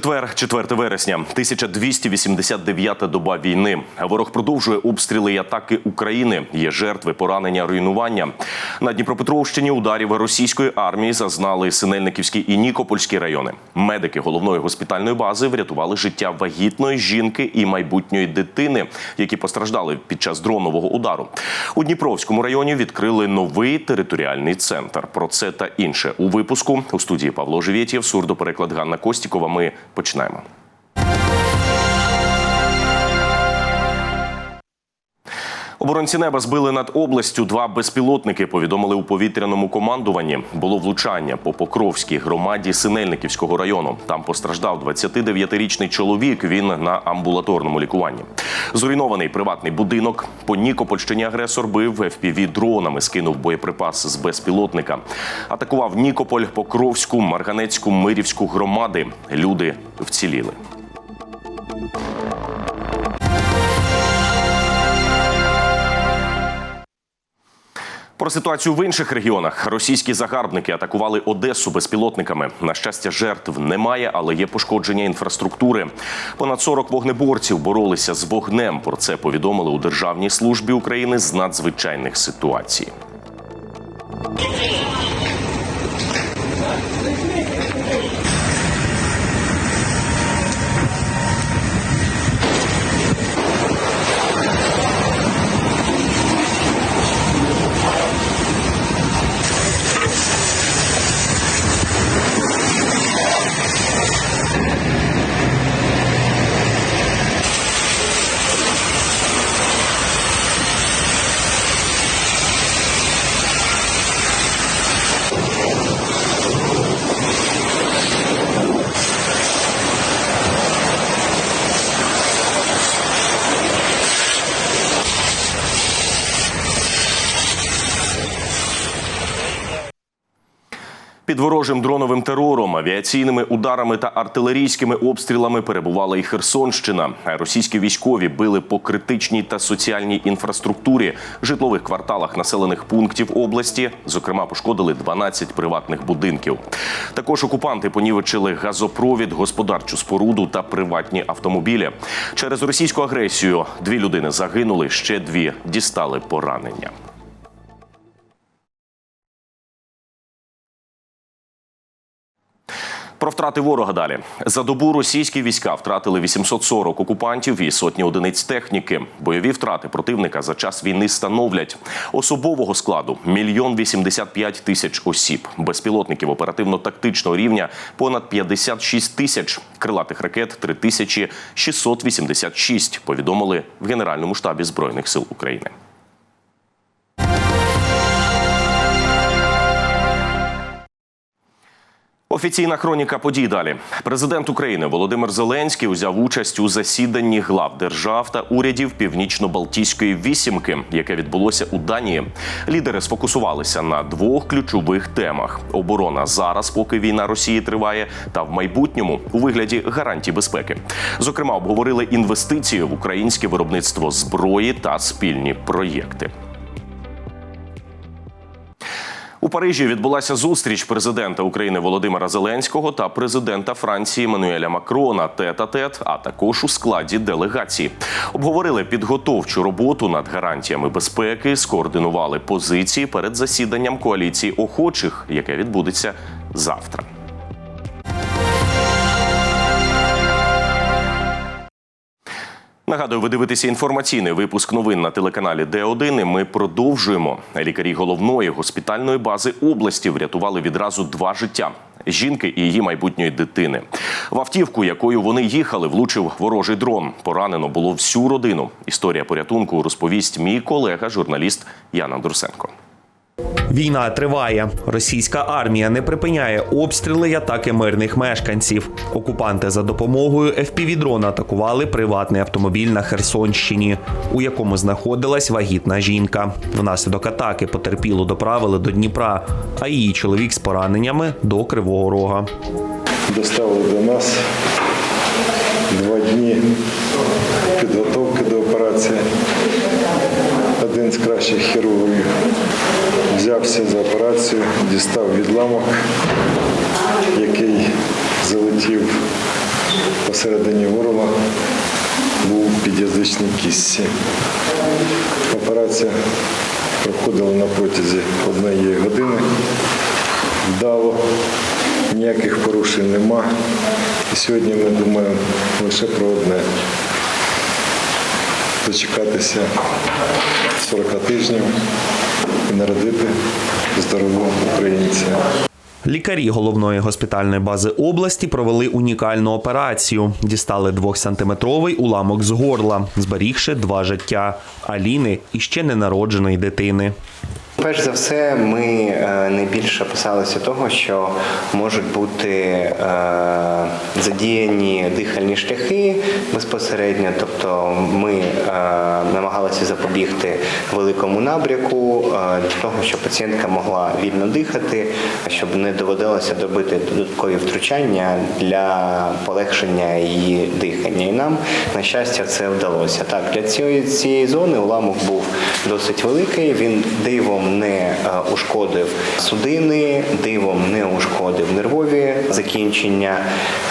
Четвер, 4 вересня, 1289-та доба війни. Ворог продовжує обстріли і атаки України. Є жертви, поранення, руйнування. На Дніпропетровщині ударів російської армії зазнали Синельниківський і Нікопольський райони. Медики головної госпітальної бази врятували життя вагітної жінки і майбутньої дитини, які постраждали під час дронового удару. У Дніпровському районі відкрили новий територіальний центр. Про це та інше у випуску у студії Павло Живєтєв, сурдопереклад Ганна Костікова. Ми починаємо. Оборонці неба збили над областю два безпілотники. Повідомили у повітряному командуванні. Було влучання по Покровській громаді Синельниківського району. Там постраждав 29-річний чоловік. Він на амбулаторному лікуванні. Зруйнований приватний будинок. По Нікопольщині агресор бив fpv дронами. Скинув боєприпас з безпілотника. Атакував Нікополь, Покровську, Марганецьку, Мирівську громади. Люди вціліли. Про ситуацію в інших регіонах російські загарбники атакували Одесу безпілотниками. На щастя, жертв немає, але є пошкодження інфраструктури. Понад 40 вогнеборців боролися з вогнем. Про це повідомили у Державній службі України з надзвичайних ситуацій. Під ворожим дроновим терором, авіаційними ударами та артилерійськими обстрілами перебувала і Херсонщина. Російські військові били по критичній та соціальній інфраструктурі, житлових кварталах населених пунктів області. Зокрема, пошкодили 12 приватних будинків. Також окупанти понівечили газопровід, господарчу споруду та приватні автомобілі. Через російську агресію дві людини загинули, ще дві дістали поранення. Про втрати ворога далі за добу російські війська втратили 840 окупантів і сотні одиниць техніки. Бойові втрати противника за час війни становлять особового складу мільйон 85 тисяч осіб, безпілотників оперативно-тактичного рівня понад 56 тисяч, крилатих ракет 3686, Повідомили в Генеральному штабі збройних сил України. Офіційна хроніка подій далі. Президент України Володимир Зеленський узяв участь у засіданні глав держав та урядів Північно-Балтійської вісімки, яке відбулося у Данії. Лідери сфокусувалися на двох ключових темах: оборона зараз, поки війна Росії триває, та в майбутньому у вигляді гарантій безпеки. Зокрема, обговорили інвестиції в українське виробництво зброї та спільні проєкти. У Парижі відбулася зустріч президента України Володимира Зеленського та президента Франції Мануеля Макрона тет-а-тет, а також у складі делегації. Обговорили підготовчу роботу над гарантіями безпеки, скоординували позиції перед засіданням коаліції охочих, яке відбудеться завтра. Нагадую, ви дивитеся інформаційний випуск новин на телеканалі Д1. і Ми продовжуємо. Лікарі головної госпітальної бази області врятували відразу два життя. Жінки і її майбутньої дитини в автівку, якою вони їхали, влучив ворожий дрон. Поранено було всю родину. Історія порятунку розповість мій колега, журналіст Яна Друсенко. Війна триває. Російська армія не припиняє обстріли й атаки мирних мешканців. Окупанти за допомогою FPV-дрона атакували приватний автомобіль на Херсонщині, у якому знаходилась вагітна жінка. Внаслідок атаки потерпілу доправили до Дніпра, а її чоловік з пораненнями до Кривого Рога. доставили до нас два дні підготовки до операції. Один з кращих хірургів взявся за операцію, дістав відламок, який залетів посередині горла, був в під'язичній кістці. Операція проходила на протязі однієї години. Вдало, ніяких порушень нема. І сьогодні ми думаємо лише про одне дочекатися 40 тижнів і народити здорового українця. Лікарі головної госпітальної бази області провели унікальну операцію. Дістали двохсантиметровий уламок з горла, зберігши два життя Аліни і ще ненародженої дитини. Перш за все, ми е, найбільше опасалися того, що можуть бути е, задіяні дихальні шляхи безпосередньо. Тобто ми е, намагалися запобігти великому набряку для того, щоб пацієнтка могла вільно дихати, щоб не доводилося робити додаткові втручання для полегшення її дихання. І нам, на щастя, це вдалося. Так, для цієї, цієї зони уламок був досить великий. Він дивом не е, ушкодив судини, дивом не ушкодив нервові закінчення,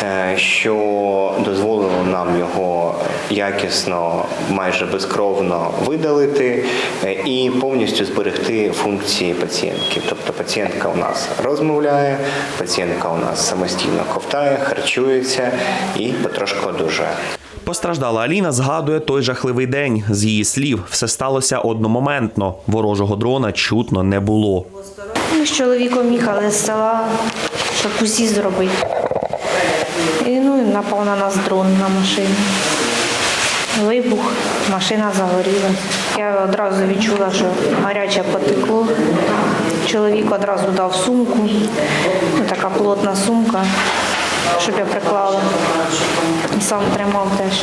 е, що дозволило нам його якісно, майже безкровно видалити е, і повністю зберегти функції пацієнтки. Тобто пацієнтка у нас розмовляє, пацієнтка у нас самостійно ковтає, харчується і потрошку одужує. Постраждала Аліна згадує той жахливий день. З її слів, все сталося одномоментно. Ворожого дрона чутно не було. Ми з чоловіком їхали з села, щоб усі зробити. І ну, напав на нас дрон на машину. Вибух, машина загоріла. Я одразу відчула, що гаряче потекло. Чоловік одразу дав сумку, така плотна сумка, щоб я приклала. І сам тримав теж.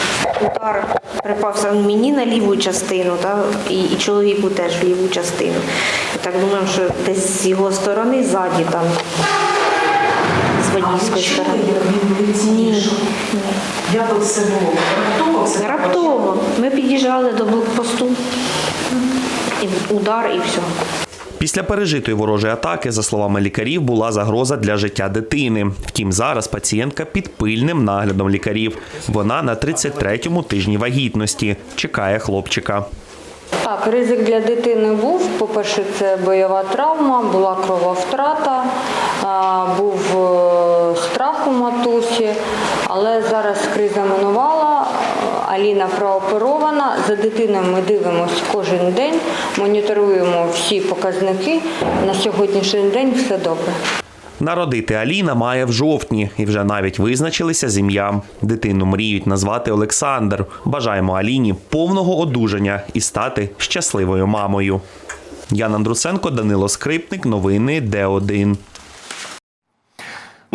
Удар припався мені на ліву частину, та, і, і чоловіку теж в ліву частину. Я так думаю, що десь з його сторони, ззаді там, з водійської сторони. Ні. Як от це було? Раптово Раптово. Ми під'їжджали до блокпосту. І удар, і все. Після пережитої ворожої атаки, за словами лікарів, була загроза для життя дитини. Втім, зараз пацієнтка під пильним наглядом лікарів. Вона на 33-му тижні вагітності чекає хлопчика. Так, ризик для дитини був. По-перше, це бойова травма, була крововтрата, був е, страх у матусі, але зараз криза минувала. Аліна прооперована. За дитиною ми дивимося кожен день, моніторуємо всі показники. На сьогоднішній день все добре. Народити Аліна має в жовтні і вже навіть визначилися з ім'ям. Дитину мріють назвати Олександр. Бажаємо Аліні повного одужання і стати щасливою мамою. Ян Андрусенко, Данило Скрипник. Новини Д1.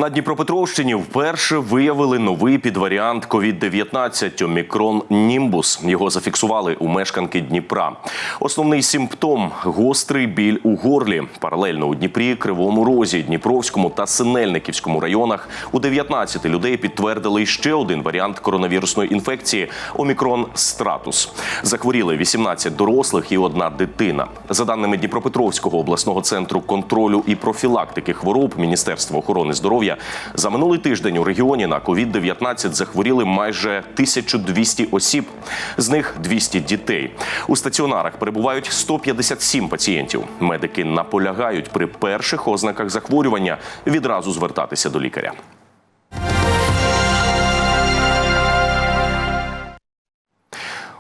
На Дніпропетровщині вперше виявили новий підваріант COVID-19 – омікрон Німбус. Його зафіксували у мешканки Дніпра. Основний симптом – гострий біль у горлі. Паралельно у Дніпрі, Кривому Розі, Дніпровському та Синельниківському районах у 19 людей підтвердили ще один варіант коронавірусної інфекції – омікрон Стратус. Захворіли 18 дорослих і одна дитина. За даними Дніпропетровського обласного центру контролю і профілактики хвороб Міністерства охорони здоров'я, за минулий тиждень у регіоні на COVID-19 захворіли майже 1200 осіб, з них 200 дітей. У стаціонарах перебувають 157 пацієнтів. Медики наполягають при перших ознаках захворювання відразу звертатися до лікаря.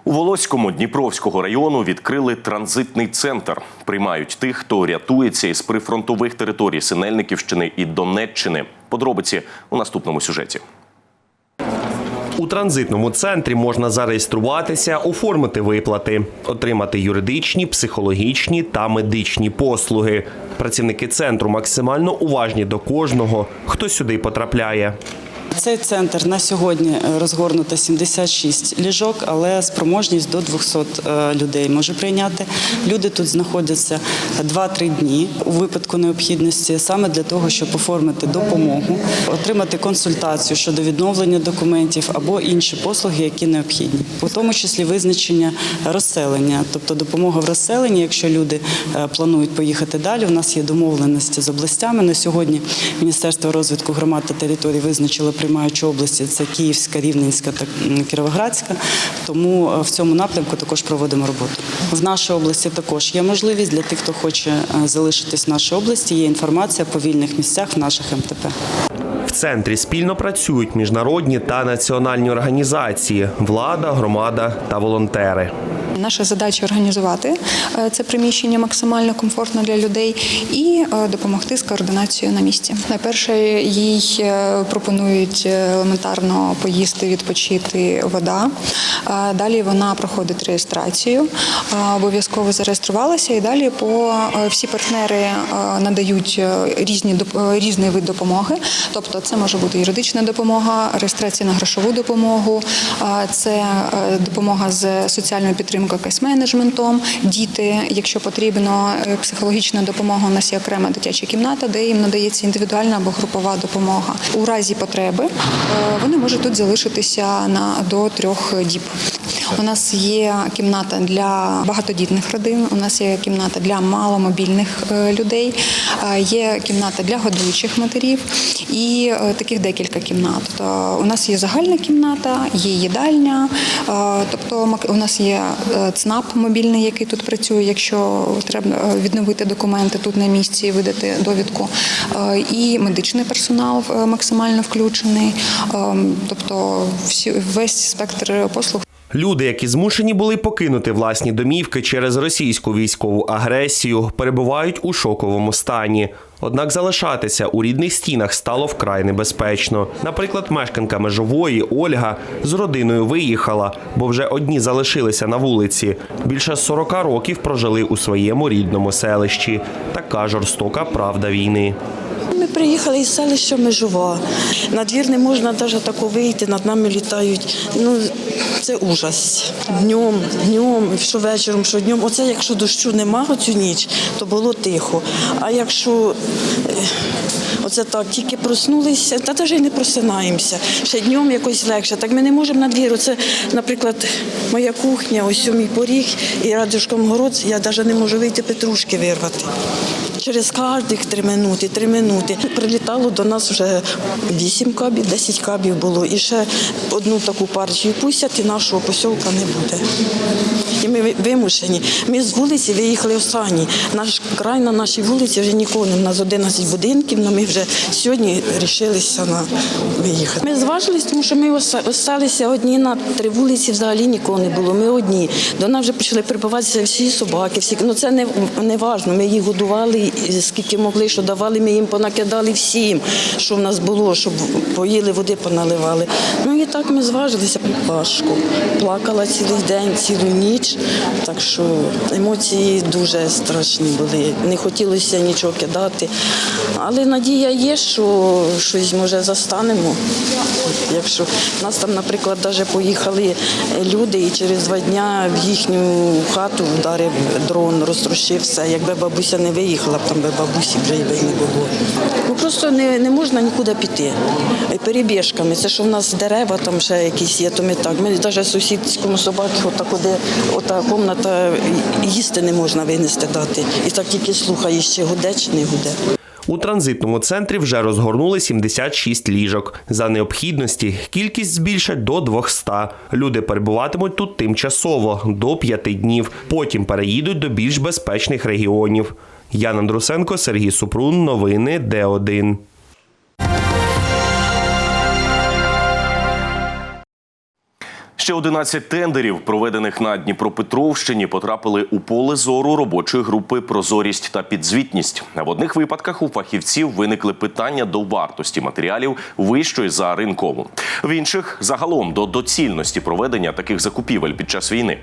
У Волоському Дніпровського району відкрили транзитний центр. Приймають тих, хто рятується із прифронтових територій Синельниківщини і Донеччини. Подробиці у наступному сюжеті. У транзитному центрі можна зареєструватися, оформити виплати, отримати юридичні, психологічні та медичні послуги. Працівники центру максимально уважні до кожного, хто сюди потрапляє. Цей центр на сьогодні е, розгорнуто 76 ліжок, але спроможність до 200 е, людей може прийняти. Люди тут знаходяться 2-3 дні у випадку необхідності саме для того, щоб оформити допомогу, отримати консультацію щодо відновлення документів або інші послуги, які необхідні, у тому числі визначення розселення, тобто допомога в розселенні, якщо люди е, планують поїхати далі. У нас є домовленості з областями. На сьогодні Міністерство розвитку громад та територій визначило приймаючі області це Київська, Рівненська та Кіровоградська. Тому е, в цьому напрямку також проводимо роботу. В нашій області також є можливість для тих, хто хоче е, залишитись в нашій області. Є інформація по вільних місцях в наших МТП. В центрі спільно працюють міжнародні та національні організації, влада, громада та волонтери. Наша задача організувати е, це приміщення максимально комфортно для людей і е, допомогти з координацією на місці. Найперше їй е, пропонують елементарно поїсти, відпочити вода. Далі вона проходить реєстрацію, обов'язково зареєструвалася, і далі по всі партнери надають різні різний вид допомоги. Тобто, це може бути юридична допомога, реєстрація на грошову допомогу, це е, допомога з соціальною підтримкою кейс-менеджментом, діти, якщо потрібно, е, психологічна допомога. У нас є окрема дитяча кімната, де їм надається індивідуальна або групова допомога. У разі потреби е, вони можуть тут залишитися на до трьох діб. У нас є кімната для багатодітних родин. У нас є кімната для маломобільних е, людей, е, є кімната для годуючих матерів і е, таких декілька кімнат. То у нас є загальна кімната, є їдальня. Тобто у нас є ЦНАП мобільний, який тут працює, якщо треба відновити документи тут на місці, видати довідку. І медичний персонал максимально включений. Е, Тобто всі весь спектр послуг. Люди, які змушені були покинути власні домівки через російську військову агресію, перебувають у шоковому стані. Однак залишатися у рідних стінах стало вкрай небезпечно. Наприклад, мешканка межової Ольга з родиною виїхала, бо вже одні залишилися на вулиці. Більше 40 років прожили у своєму рідному селищі. Така жорстока правда війни. Приїхали із селища Межова. На двір не можна навіть тако вийти, над нами літають. Ну, це ужас. Днем, днем, що вечором, що днем. Оце якщо дощу нема оцю ніч, то було тихо. А якщо е, оце так, тільки проснулися, та навіть і не просинаємося. Ще днем якось легше. Так ми не можемо на двір. Оце, наприклад, моя кухня, ось мій поріг і радюшком город, я навіть не можу вийти петрушки вирвати. Через кожних три минути, три минути. Прилітало до нас вже вісім кабів, десять кабів було. І ще одну таку партію пустять, і нашого посілка не буде. І ми вимушені. Ми з вулиці виїхали останні. Наш край на нашій вулиці вже нікого не. У нас 11 будинків, але ми вже сьогодні рішилися на виїхати. Ми зважились, тому що ми осталися одні на три вулиці, взагалі нікого не було. Ми одні. До нас вже почали прибуватися всі собаки, всі. Ну це не, не важно. Ми їх годували скільки могли, що давали, ми їм понакидали всім, що в нас було, щоб поїли, води поналивали. Ну і так ми зважилися важко. Плакала цілий день, цілу ніч. Так що емоції дуже страшні були. Не хотілося нічого кидати. Але надія є, що щось може застанемо. Якщо нас там, наприклад, навіть поїхали люди і через два дні в їхню хату вдарив дрон, розтрощив все. Якби бабуся не виїхала, там би бабусі вже не було. Ну просто не, не можна нікуди піти. Перебіжками. Це що в нас дерева там ще якісь є, то ми так. Ми навіть сусідському собаці, отак, де ота кімната їсти не можна винести дати. І так тільки слухаєш, чи гуде, чи не гуде. У транзитному центрі вже розгорнули 76 ліжок. За необхідності кількість збільшать до 200. Люди перебуватимуть тут тимчасово до 5 днів. Потім переїдуть до більш безпечних регіонів. Ян Андрусенко, Сергій Супрун. Новини Д1. Ще Ще 11 тендерів, проведених на Дніпропетровщині, потрапили у поле зору робочої групи Прозорість та підзвітність. В одних випадках у фахівців виникли питання до вартості матеріалів вищої за ринкову. В інших загалом до доцільності проведення таких закупівель під час війни.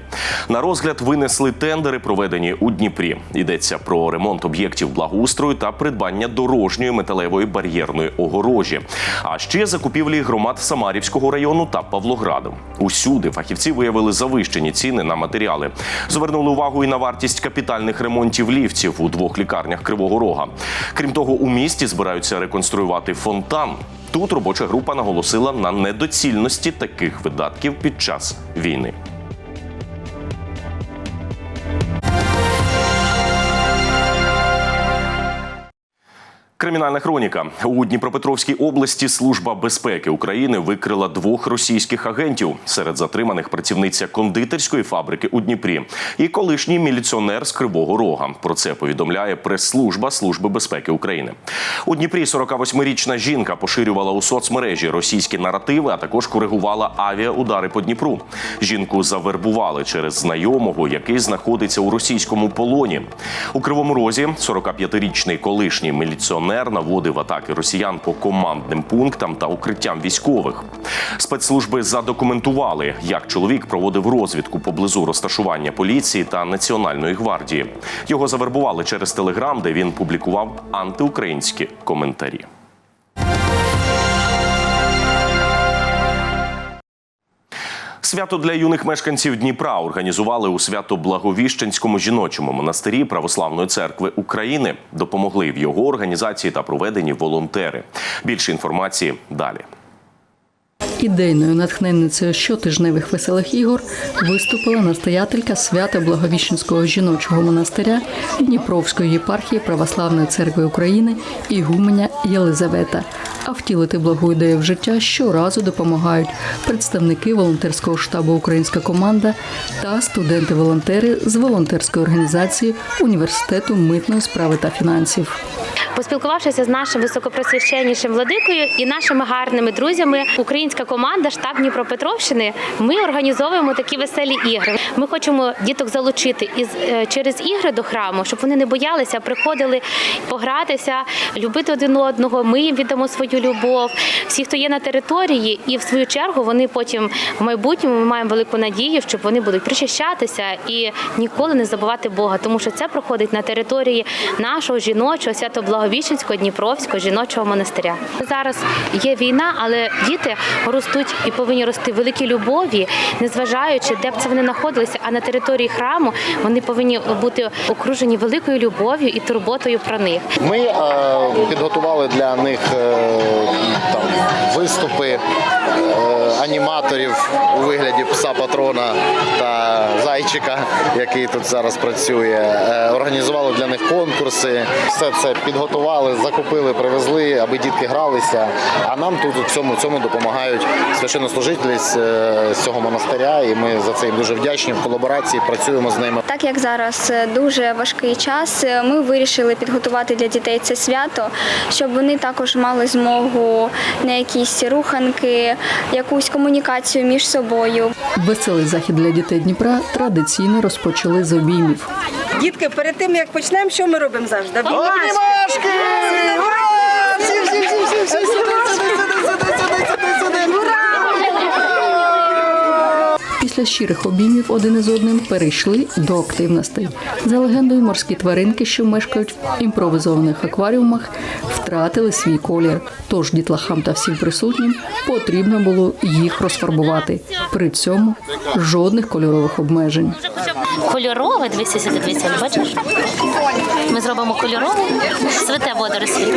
На розгляд винесли тендери, проведені у Дніпрі. Йдеться про ремонт об'єктів благоустрою та придбання дорожньої металевої бар'єрної огорожі. А ще закупівлі громад Самарівського району та Павлограду. Усюди фахівці виявили завищені ціни на матеріали. Звернули увагу і на вартість капітальних ремонтів ліфтів у двох лікарнях Кривого Рога. Крім того, у місті збираються реконструювати фонтан. Тут робоча група наголосила на недоцільності таких видатків під час війни. Кримінальна хроніка у Дніпропетровській області Служба безпеки України викрила двох російських агентів. Серед затриманих працівниця кондитерської фабрики у Дніпрі і колишній міліціонер з Кривого Рога. Про це повідомляє прес-служба Служби безпеки України. У Дніпрі 48-річна жінка поширювала у соцмережі російські наративи, а також коригувала авіаудари по Дніпру. Жінку завербували через знайомого, який знаходиться у російському полоні. У Кривому Розі 45-річний колишній міліціонер наводив атаки росіян по командним пунктам та укриттям військових. Спецслужби задокументували, як чоловік проводив розвідку поблизу розташування поліції та національної гвардії. Його завербували через телеграм, де він публікував антиукраїнські коментарі. Свято для юних мешканців Дніпра організували у свято-благовіщенському жіночому монастирі Православної церкви України. Допомогли в його організації та проведенні волонтери. Більше інформації далі. Ідейною натхненницею щотижневих веселих ігор виступила настоятелька свято Благовіщенського жіночого монастиря Дніпровської єпархії Православної церкви України Ігуменя Єлизавета. А втілити благу ідею в життя щоразу допомагають представники волонтерського штабу Українська команда та студенти-волонтери з волонтерської організації університету митної справи та фінансів. Поспілкувавшися з нашим високопросвященнішим владикою і нашими гарними друзями, українська команда штаб Дніпропетровщини. Ми організовуємо такі веселі ігри. Ми хочемо діток залучити із е, через ігри до храму, щоб вони не боялися, приходили погратися, любити один одного. Ми їм віддамо свою любов. Всі, хто є на території, і в свою чергу вони потім в майбутньому ми маємо велику надію, що вони будуть причащатися і ніколи не забувати Бога, тому що це проходить на території нашого жіночого свято-благовіщенського Дніпровського жіночого монастиря. Зараз є війна, але діти ростуть і повинні рости в великій любові, незважаючи, де б це вони знаходилися, а на території храму вони повинні бути окружені великою любов'ю і турботою про них. Ми е, підготували для них е, там виступи е, аніматорів у вигляді пса патрона та зайчика, який тут зараз працює. Е, організували для них конкурси. Все це підготували, закупили, привезли, аби дітки гралися. А нам тут у цьому цьому допомагають священнослужителі з, е, цього монастиря, і ми за це їм дуже вдячні. В колаборації працюємо з ними. Так як зараз дуже важкий час, ми вирішили підготувати для дітей це свято, щоб вони також мали змогу на якісь руханки, якусь комунікацію між собою. Веселий захід для дітей Дніпра традиційно розпочали з обіймів. Дітки, перед тим як почнемо, що ми робимо завжди? Обнімашки! Ура! Всі, всі, всі, всі, всі, сюди, сюди, сюди, сюди, сюди, сюди, Після щирих обіймів один із одним перейшли до активностей. За легендою, морські тваринки, що мешкають в імпровізованих акваріумах, втратили свій колір. Тож дітлахам та всім присутнім потрібно було їх розфарбувати. При цьому жодних кольорових обмежень. Кольорове, дивися сюди, дивися, бачиш? Ми зробимо кольорове, святе водорослі.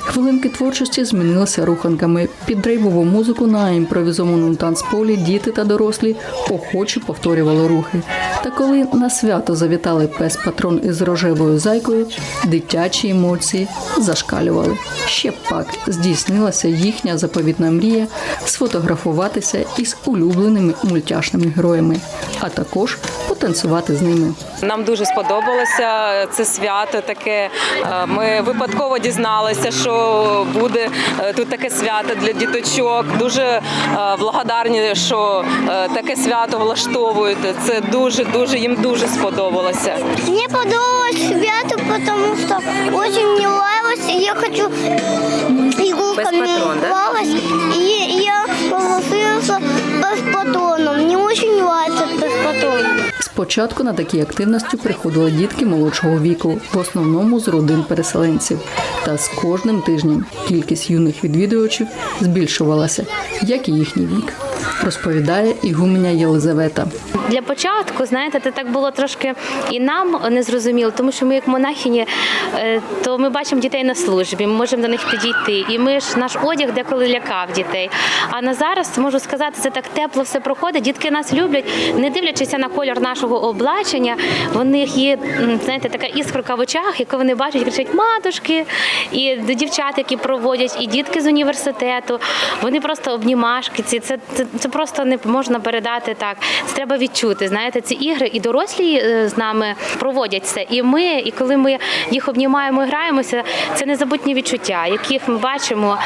Хвилинки творчості змінилися руханками. Під дрейвову музику на імпровізованому танцполі діти та дорослі охоче повторювали рухи. Та коли на свято завітали пес патрон із рожевою зайкою, дитячі емоції зашкалювали. Ще пак здійснилася їхня заповітна мрія сфотографуватися із улюбленими мультяшними героями, а також потанцювати з ними. Нам дуже сподобалося це свято. Таке Е, ми випадково дізналися, що буде е, тут таке свято для діточок. Дуже е, благодарні, що е, таке свято влаштовуєте. Це дуже дуже їм дуже сподобалося. Мені подобалось свято, тому що дуже мені нравилось, и я хочу иголками да? і я попросила без патрона. Мне очень нравится без патрона. Спочатку на такі активності приходили дітки молодшого віку, в основному з родин переселенців. Та з кожним тижнем кількість юних відвідувачів збільшувалася, як і їхній вік, розповідає ігуменя Єлизавета. Для початку, знаєте, це так було трошки і нам незрозуміло, тому що ми, як монахині, е, то ми бачимо дітей на службі, ми можемо до них підійти. І ми ж наш одяг деколи лякав дітей. А на зараз можу сказати, це так тепло все проходить. Дітки нас люблять, не дивлячись на кольор нашого облачення. В них є знаєте, така іскорка в очах, яку вони бачать, кричать матушки, і дівчат, які проводять, і дітки з університету. Вони просто обнімашки. Ці це, це, це просто не можна передати так. Це треба відчути. Знаєте, ці ігри і дорослі е, з нами проводять це. І ми, і коли ми їх обнімаємо і граємося, це незабутні відчуття, яких ми бачимо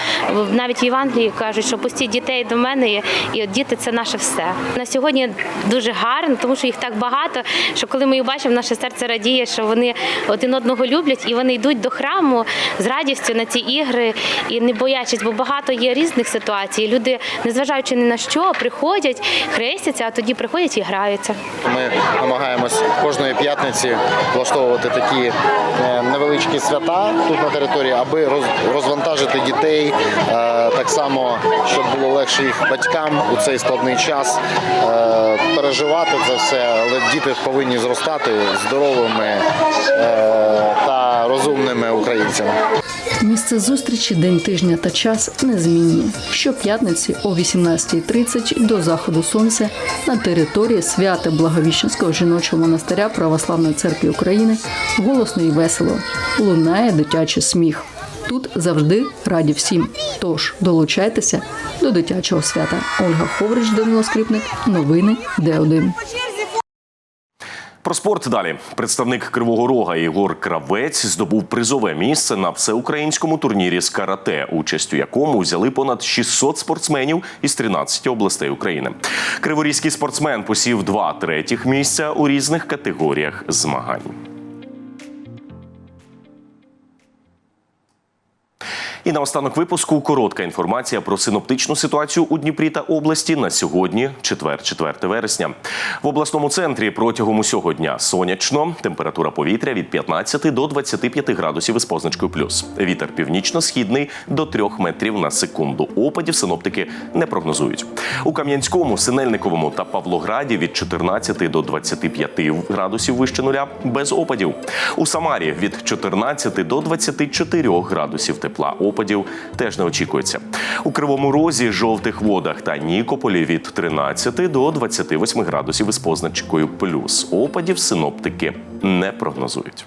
навіть в Євангелії кажуть, що пустіть дітей до мене, і, і от діти це наше все. На сьогодні дуже гарно, тому що їх так багато, що коли ми їх бачимо, наше серце радіє, що вони один одного люблять і вони йдуть до храму з радістю на ці ігри і не боячись, бо багато є різних ситуацій. Люди, незважаючи ні на що, приходять, хрестяться, а тоді приходять і граються. Ми намагаємось кожної п'ятниці влаштовувати такі е, невеличкі свята тут на території, аби роз- розвантажити дітей, е, так само, щоб було легше їх батькам у цей складний час е, переживати це все, але діти повинні зростати здоровими е, та розумними українцями. Місце зустрічі, день тижня та час незмінні. Щоп'ятниці о 18.30 до заходу сонця на території свято Благовіщенського жіночого монастиря Православної церкви України голосно і весело лунає дитячий сміх. Тут завжди раді всім. Тож долучайтеся до дитячого свята. Ольга Ховрич, Данило Скрипник, новини Д1. Про спорт далі. Представник Кривого Рога Ігор Кравець здобув призове місце на всеукраїнському турнірі з карате, участь у якому взяли понад 600 спортсменів із 13 областей України. Криворізький спортсмен посів два третіх місця у різних категоріях змагань. І наостанок випуску коротка інформація про синоптичну ситуацію у Дніпрі та області на сьогодні, четвер, 4 вересня. В обласному центрі протягом усього дня сонячно. Температура повітря від 15 до 25 градусів із позначкою плюс. Вітер північно-східний до 3 метрів на секунду. Опадів синоптики не прогнозують. У Кам'янському, Синельниковому та Павлограді від 14 до 25 градусів вище нуля без опадів. У Самарі від 14 до 24 градусів тепла. Опадів теж не очікується. У Кривому Розі, жовтих водах та Нікополі від 13 до 28 градусів із позначкою плюс. Опадів синоптики не прогнозують.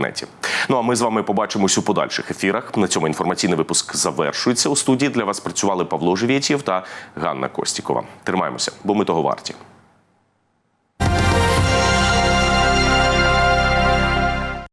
інтернеті. Ну а ми з вами побачимось у подальших ефірах. На цьому інформаційний випуск завершується. У студії для вас працювали Павло Живєтєв та Ганна Костікова. Тримаємося, бо ми того варті.